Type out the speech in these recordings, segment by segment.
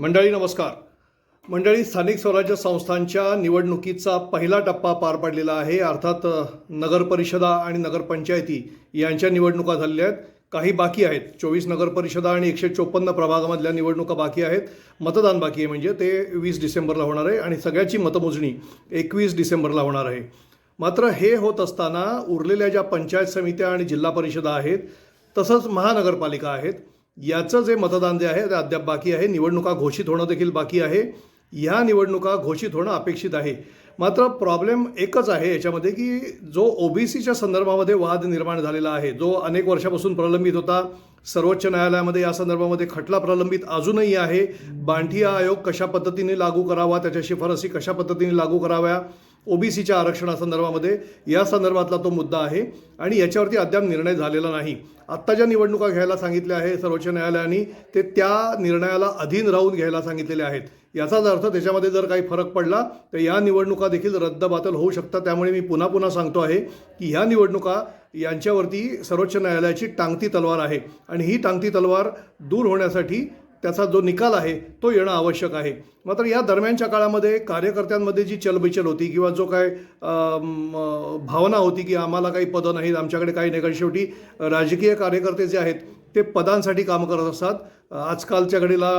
मंडळी नमस्कार. मंडळी स्थानिक स्वराज्य संस्थांच्या निवडणुकीचा पहिला टप्पा पार पडलेला आहे. अर्थात नगरपरिषदा आणि नगरपंचायती यांच्या निवडणुका झालेल्या आहेत. काही बाकी आहेत. चोवीस नगरपरिषदा आणि एकशे चोपन्न प्रभागामधल्या निवडणुका बाकी आहेत. मतदान बाकी आहे म्हणजे ते वीस डिसेंबरला होणार आहे आणि सगळ्याची मतमोजणी एकवीस डिसेंबरला होणार आहे. मात्र हे होत असताना उरलेल्या ज्या पंचायत समित्या आणि जिल्हा परिषदा आहेत तसंच महानगरपालिका आहेत याचं जे मतदान जे आहे ते अद्याप बाकी आहे. निवडणुका घोषित होणं देखील बाकी आहे. ह्या निवडणुका घोषित होणं अपेक्षित आहे. मात्र प्रॉब्लेम एकच आहे याच्यामध्ये की जो ओबीसीच्या संदर्भामध्ये वाद निर्माण झालेला आहे जो अनेक वर्षापासून प्रलंबित होता सर्वोच्च न्यायालयामध्ये या संदर्भामध्ये खटला प्रलंबित अजूनही आहे. बांठी आयोग कशा पद्धतीने लागू करावा त्याच्या शिफारसी कशा पद्धतीने लागू कराव्या ओबीसीच्या आरक्षणासंदर्भामध्ये. या संदर्भातला तो मुद्दा आहे आणि याच्यावरती अद्याप निर्णय झालेला नाही. आत्ता ज्या निवडणुका घ्यायला सांगितल्या आहे सर्वोच्च न्यायालयाने ते त्या निर्णयाला अधीन राहून घ्यायला सांगितलेले आहेत. याचाच अर्थ त्याच्यामध्ये जर काही फरक पडला तर या निवडणुका देखील रद्दबातल होऊ शकतात. त्यामुळे मी पुन्हा पुन्हा सांगतो आहे की ह्या निवडणुका यांच्यावरती सर्वोच्च न्यायालयाची टांगती तलवार आहे. आणि ही टांगती तलवार दूर होण्यासाठी त्याचा जो निकाल आहे तो येणं आवश्यक आहे. मात्र या दरम्यानच्या काळामध्ये कार्यकर्त्यांमध्ये जी चलबिचल होती किंवा जो काय भावना होती की आम्हाला काही पदं नाहीत आमच्याकडे काही नाही कारण शेवटी राजकीय कार्यकर्ते जे आहेत ते पदांसाठी काम करत असतात. आजकालच्या घडीला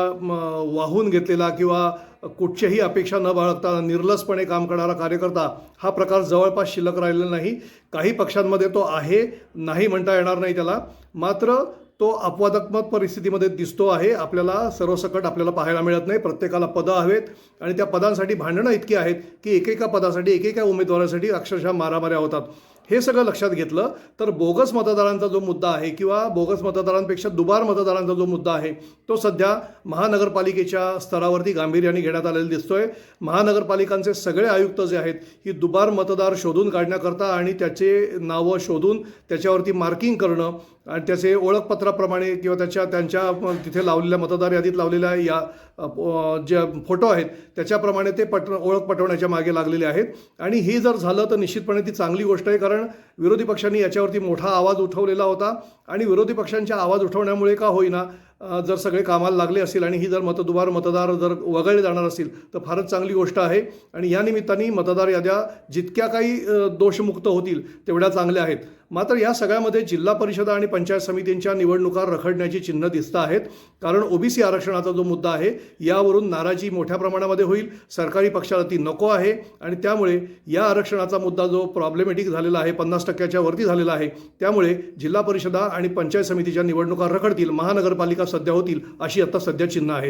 वाहून घेतलेला किंवा कुठच्याही अपेक्षा न बाळगता निर्लसपणे काम करणारा कार्यकर्ता हा प्रकार जवळपास शिल्लक राहिलेला नाही. काही पक्षांमध्ये तो आहे नाही म्हणता येणार नाही त्याला. मात्र तो अपवादात्मक परिस्थितीमध्ये दिसतो आहे. आपल्याला सर्वसकट आपल्याला पाहायला मिळत नाही. प्रत्येकाला पदं हवेत आणि त्या पदांसाठी भांडणं इतकी आहेत की एकेका पदासाठी एकेका उमेदवारासाठी अक्षरशः मारामाऱ्या होतात. हे सगळं लक्षात घेतलं तर बोगस मतदारांचा जो मुद्दा आहे किंवा बोगस मतदारांपेक्षा दुबार मतदारांचा जो मुद्दा आहे तो सध्या महानगरपालिकेच्या स्तरावरती गांभीर्याने घेण्यात आलेला दिसतोय. महानगरपालिकांचे सगळे आयुक्त जे आहेत ही दुबार मतदार शोधून काढण्याकरता आणि त्याचे नावं शोधून त्याच्यावरती मार्किंग करणं आणि त्याचे ओळखपत्राप्रमाणे किंवा त्याच्या त्यांच्या तिथे लावलेल्या मतदार यादीत लावलेल्या या ज्या जे फोटो आहेत त्याच्याप्रमाणे ते पट ओळख पटवण्याच्या मागे लागलेले आहेत. आणि हे जर झालं तर निश्चितपणे ती चांगली गोष्ट आहे कारण विरोधी पक्षांनी याच्यावरती मोठा आवाज उठवलेला होता आणि विरोधी पक्षांच्या आवाज उठवण्यामुळे का होईना जर सगळे कामाला लागले असतील आणि ही जर मतदुबार मतदार जर वगळले जाणार असतील तर फारच चांगली गोष्ट आहे. आणि या निमित्ताने मतदार याद्या जितक्या काही दोषमुक्त होतील तेवढ्या चांगल्या आहेत. मात्र या सगळ्यामध्ये जिल्हा परिषदा आणि पंचायत समितींच्या निवडणुका रखडण्याची चिन्ह दिसत आहेत. कारण ओबीसी आरक्षणाचा जो मुद्दा आहे यावरून नाराजी मोठ्या प्रमाणामध्ये होईल. सरकारी पक्षाला ती नको आहे. आणि त्यामुळे या आरक्षणाचा मुद्दा जो प्रॉब्लेमॅटिक झालेला आहे पन्नास टक्क्याच्या वरती झालेला आहे त्यामुळे जिल्हा परिषदा आणि पंचायत समितीच्या निवडणुका रखडतील. महानगरपालिका सध्या होतील अशी आता सध्या चिन्ह आहेत.